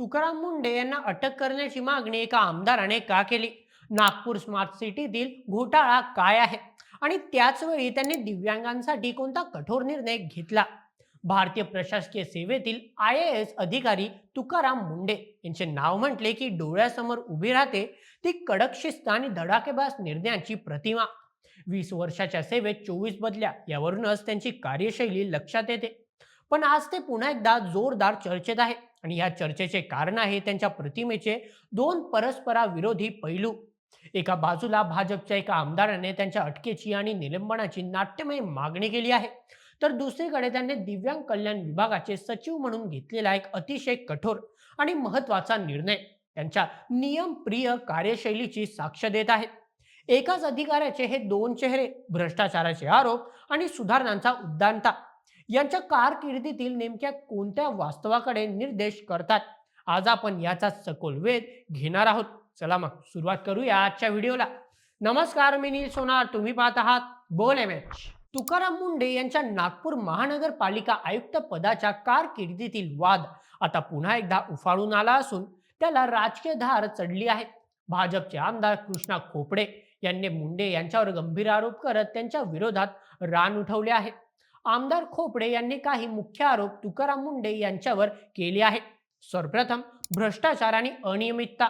तुकाराम मुंडे यांना अटक करण्याची मागणी एका आमदाराने का केली? नागपूर स्मार्ट सिटीतील घोटाळा काय आहे? आणि त्याचवेळी त्यांनी दिव्यांगांसाठी कोणता कठोर निर्णय घेतला? भारतीय प्रशासकीय सेवेतील आय ए एस अधिकारी तुकाराम मुंडे यांचे नाव म्हटले की डोळ्यासमोर उभी राहते ती कडक शिस्त आणि धडाकेबाज निर्णयांची प्रतिमा. वीस वर्षाच्या सेवेत चोवीस बदल्या यावरूनच त्यांची कार्यशैली लक्षात येते. पण आज ते पुन्हा एकदा जोरदार चर्चेत आहे. आणि या चर्चेचे कारण आहे त्यांच्या प्रतिमेचे दोन परस्पराविरोधी पैलू. एका बाजूला भाजपच्या एका आमदाराने त्यांच्या अटकेची आणि निलंबनाची नाट्यमय मागणी केली आहे. तर दुसरीकडे त्यांनी दिव्यांग कल्याण विभागाचे सचिव म्हणून घेतलेला एक अतिशय कठोर आणि महत्त्वाचा निर्णय त्यांच्या नियमप्रिय कार्यशैलीची साक्ष देत आहेत एकाच अधिकाऱ्याचे हे दोन चेहरे भ्रष्टाचाराचे आरोप आणि सुधारणांचा उद्दांता यांच्या कारकिर्दीतील नेमक्या कोणत्या वास्तवाकडे निर्देश करतात? आज आपण याचा सखोल वेध घेणार आहोत. चला मग सुरुवात करूया आजच्या व्हिडिओला. नमस्कार मी नील सोनार. तुम्ही पाहत आहात बोल एम एच तुकाराम मुंडे यांच्या नागपूर महानगरपालिका आयुक्त पदाच्या कारकिर्दीतील वाद आता पुन्हा एकदा उफाळून आला असून त्याला राजकीय धार चढली आहे. भाजपचे आमदार कृष्णा खोपडे यांनी मुंडे यांच्यावर गंभीर आरोप करत त्यांच्या विरोधात रान उठवले आहे. आमदार खोपडे यांनी काही मुख्य आरोप तुकाराम मुंडे यांच्यावर केले आहेत. सर्वप्रथम भ्रष्टाचार आणि अनियमितता.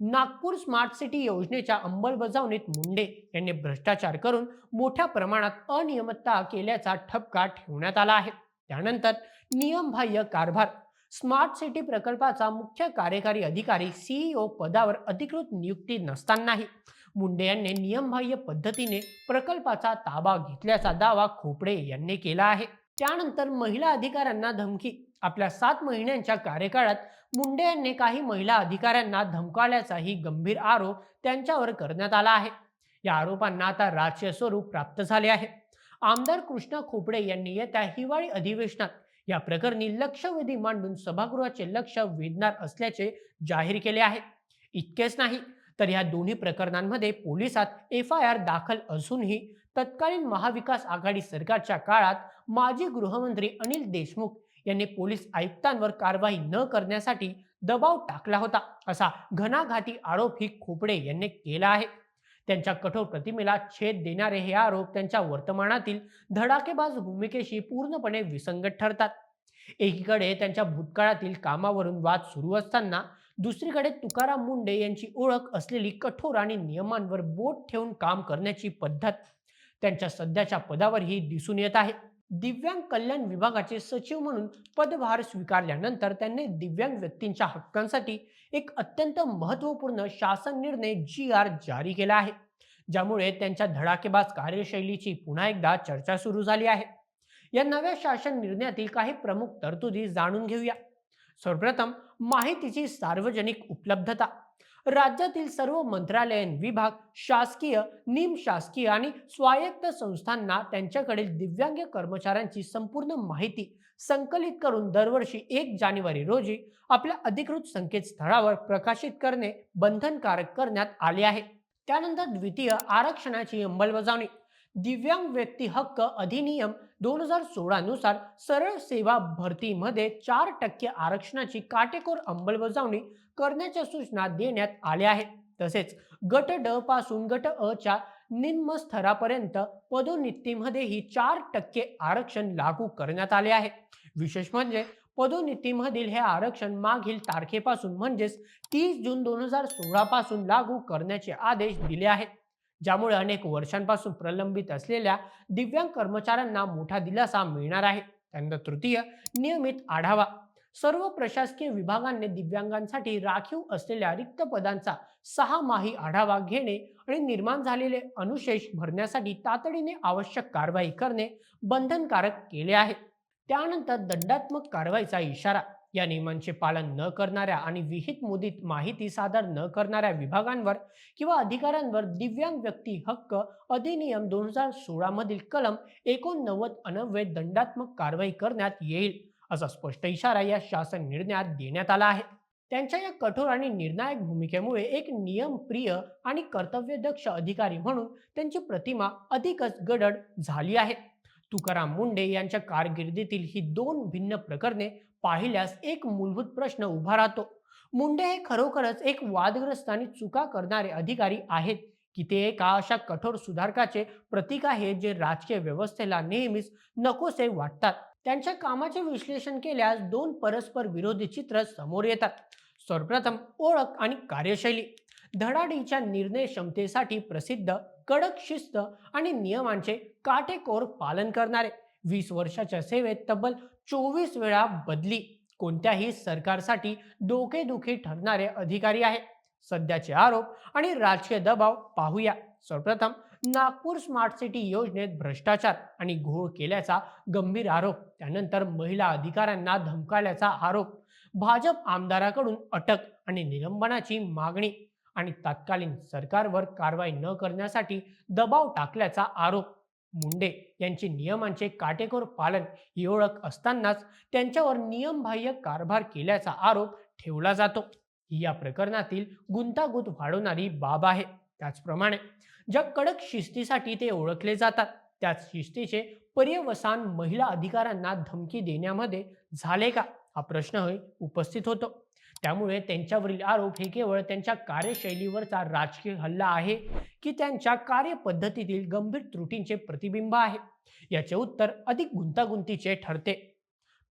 नागपूर स्मार्ट सिटी योजनेच्या अंमलबजावणीत मुंडे यांनी भ्रष्टाचार करून मोठ्या प्रमाणात अनियमितता केल्याचा ठपका ठेवण्यात आला आहे. त्यानंतर नियमबाह्य कारभार. स्मार्ट सिटी प्रकल्पाचा मुख्य कार्यकारी अधिकारी सीईओ पदावर अधिकृत नियुक्ती नसतानाही मुंडे यांनी नियमबाह्य पद्धतीने प्रकल्पाचा ताबा घेतल्याचा दावा खोपडे यांनी केला आहे. त्यानंतर महिला अधिकाऱ्यांना धमकी. आपल्या सात महिन्यांच्या कार्यकाळात मुंडे यांनी काही महिला अधिकाऱ्यांना धमकावल्याचाही गंभीर आरोप त्यांच्यावर करण्यात आला आहे. या आरोपांना आता राजकीय स्वरूप प्राप्त झाले आहे. आमदार कृष्णा खोपडे यांनी येत्या हिवाळी अधिवेशनात या प्रकरणी लक्षवेधी मांडून सभागृहाचे लक्ष वेधणार असल्याचे जाहीर केले आहे. इतकेच नाही तर या दोन्ही प्रकरणांमध्ये पोलिसात एफ आय आर दाखल असूनही तत्कालीन महाविकास आघाडी सरकारच्या काळात माजी गृहमंत्री अनिल देशमुख यांनी पोलीस आयुक्तांवर कारवाई न करण्यासाठी दबाव टाकला होता असा घणाघाती आरोप ही खोपडे यांनी केला आहे. त्यांच्या कठोर प्रतिमेला छेद देणारे हे आरोप त्यांच्या वर्तमानातील धडाकेबाज भूमिकेशी पूर्णपणे विसंगत ठरतात. एकीकडे त्यांच्या भूतकाळातील कामावरून वाद सुरू असताना दुसरीकडे तुकाराम मुंडे यांची ओळख असलेली कठोर आणि नियमांवर बोट ठेवून काम करण्याची पद्धत त्यांच्या सध्याच्या पदावरही दिसून येत आहे. दिव्यांग कल्याण विभागाचे सचिव म्हणून पदभार स्वीकारल्यानंतर त्यांनी दिव्यांग व्यक्तींच्या हक्कांसाठी एक अत्यंत महत्त्वपूर्ण शासन निर्णय जी आर जारी केला आहे ज्यामुळे त्यांच्या धडाकेबाज कार्यशैलीची पुन्हा एकदा चर्चा सुरू झाली आहे. या नव्या शासन निर्णयातील काही प्रमुख तरतुदी जाणून घेऊया. सर्वप्रथम माहितीची सार्वजनिक उपलब्धता. राज्यातील सर्व मंत्रालयीन विभाग शासकीय निमशासकीय आणि स्वायत्त संस्थांना त्यांच्याकडील दिव्यांग कर्मचाऱ्यांची संपूर्ण माहिती संकलित करून दरवर्षी एक जानेवारी रोजी आपल्या अधिकृत संकेतस्थळावर प्रकाशित करणे बंधनकारक करण्यात आले आहे. त्यानंतर द्वितीय आरक्षणाची अंमलबजावणी. दिव्यांग व्यक्ती हक्क अधिनियम दोन हजार सोळानुसार सरळ सेवा भरतीमध्ये चार टक्के आरक्षणाची काटेकोर अंमलबजावणी करण्याच्या सूचना देण्यात आल्या आहेत. तसेच गट ड पासून गट अ च्या निम्न स्तरापर्यंत पदोन्नतीमध्येही चार टक्के आरक्षण लागू करण्यात आले आहे. विशेष म्हणजे पदोन्नतीमधील हे आरक्षण मागील तारखेपासून म्हणजेच तीस जून दोन हजार सोळा पासून लागू करण्याचे आदेश दिले आहेत. ज्यामुळे अनेक वर्षांपासून प्रलंबित असलेल्या दिव्यांग कर्मचाऱ्यांना मोठा दिलासा मिळणार आहे. त्यानंतर तृतीय नियमित आढावा. सर्व प्रशासकीय विभागांनी दिव्यांगांसाठी राखीव असलेल्या रिक्त पदांचा सहा माही आढावा घेणे आणि निर्माण झालेले अनुशेष भरण्यासाठी तातडीने आवश्यक कारवाई करणे बंधनकारक केले आहे. त्यानंतर दंडात्मक कारवाईचा इशारा. या नियमांचे पालन न करणाऱ्या आणि विहित मुदीत माहिती सादर न करणाऱ्या विभागांवर किंवा अधिकाऱ्यांवर दिव्यांग व्यक्ती हक्क अधिनियम दोन हजार सोळा मधील कलम एकोणनव्वद अनव्य दंडात्मक कारवाई करण्यात येईल असा स्पष्ट इशारा या शासन निर्णयात देण्यात आला आहे. त्यांच्या या कठोर आणि निर्णायक भूमिकेमुळे एक नियमप्रिय आणि कर्तव्यदक्ष अधिकारी म्हणून त्यांची प्रतिमा अधिकच गडद झाली आहे. तुकाराम मुंडे यांच्या कारकिर्दीतील ही दोन भिन्न प्रकरणे पाहिल्यास एक मूलभूत प्रश्न उभा राहतो. मुंडे हे खरोखरच एक वादग्रस्त आणि चुका करणारे अधिकारी आहेत की ते एका अशा कठोर सुधारकाचे प्रतीक आहे जे राजकीय व्यवस्थेला नेहमीच नकोसे वाटतात? त्यांच्या कामाचे विश्लेषण केल्यास दोन परस्पर विरोधी चित्र समोर येतात. सर्वप्रथम ओळख आणि कार्यशैली. धडाडीच्या निर्णय क्षमतेसाठी प्रसिद्ध कडक शिस्त आणि नियमांचे काटेकोर पालन करणारे. वीस वर्षाच्या सेवेत तब्बल चोवीस वेळा बदली. कोणत्याही सरकारसाठी डोकेदुखी ठरणारे अधिकारी आहे सध्याचे आरोप आणि राजकीय दबाव पाहूया. सर्वप्रथम नागपूर स्मार्ट सिटी योजनेत भ्रष्टाचार आणि घोळ केल्याचा गंभीर आरोप. त्यानंतर महिला अधिकाऱ्यांना धमकावल्याचा आरोप. भाजप आमदाराकडून अटक आणि निलंबनाची मागणी. आणि तत्कालीन सरकारवर कारवाई न करण्यासाठी दबाव टाकल्याचा आरोप मुंडे यांची नियमांचे काटेकोर पालन ही ओळख असतानाच त्यांच्यावर नियमबाह्य कारभार केल्याचा आरोप ठेवला जातो. ही या प्रकरणातील गुंतागुंत वाढवणारी बाब आहे. त्याचप्रमाणे ज्या कडक शिस्तीसाठी ते ओळखले जातात त्याच शिस्तीचे पर्यवसान महिला अधिकाऱ्यांना धमकी देण्यामध्ये झाले का? हा प्रश्नही उपस्थित होतो. त्यामुळे त्यांच्यावरील आरोप हे केवळ त्यांच्या कार्यशैलीवरचा राजकीय हल्ला आहे की त्यांच्या कार्यपद्धतीतील गंभीर त्रुटींचे प्रतिबिंब आहे. याचे उत्तर अधिक गुंतागुंतीचे ठरते.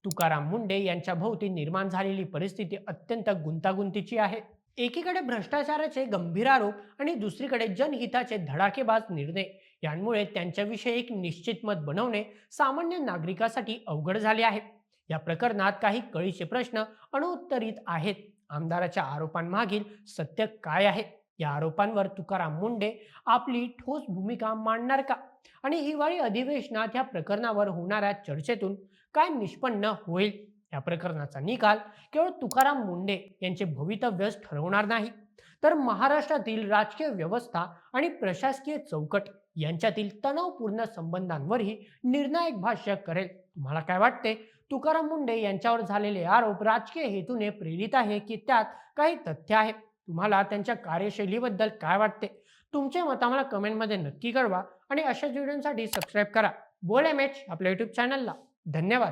तुकाराम मुंडे यांच्या भोवती निर्माण झालेली परिस्थिती अत्यंत गुंतागुंतीची आहे. एकीकडे भ्रष्टाचाराचे गंभीर आरोप आणि दुसरीकडे जनहिताचे धडाकेबाज निर्णय. यांमुळे त्यांच्याविषयी एक निश्चित मत बनवणे सामान्य नागरिकासाठी अवघड झाले आहे. या प्रकरणात काही कळीचे प्रश्न अनुत्तरित आहेत. आमदाराच्या आरोपांमागील सत्य काय आहे? या आरोपांवर तुकाराम मुंडे आपली ठोस भूमिका मांडणार का? आणि हिवाळी अधिवेशनात या प्रकरणावर होणाऱ्या चर्चेतून काय निष्पन्न होईल? या प्रकरणाचा निकाल केवळ तुकाराम मुंडे यांचे भवितव्यच ठरवणार नाही. तर महाराष्ट्रातील राजकीय व्यवस्था आणि प्रशासकीय चौकट यांच्यातील तणावपूर्ण संबंधांवरही निर्णायक भाष्य करेल. तुम्हाला काय वाटते? तुकाराम मुंडे यांच्यावर झालेले आरोप राजकीय हेतूने प्रेरित आहे की त्यात काही तथ्य आहे. तुम्हाला त्यांच्या कार्यशैलीबद्दल काय वाटते? तुमचे मत आम्हाला कमेंटमध्ये नक्की कळवा आणि अशाच व्हिडिओसाठी सबस्क्राईब करा. बोल एम एच आपल्या युट्यूब चॅनलला धन्यवाद.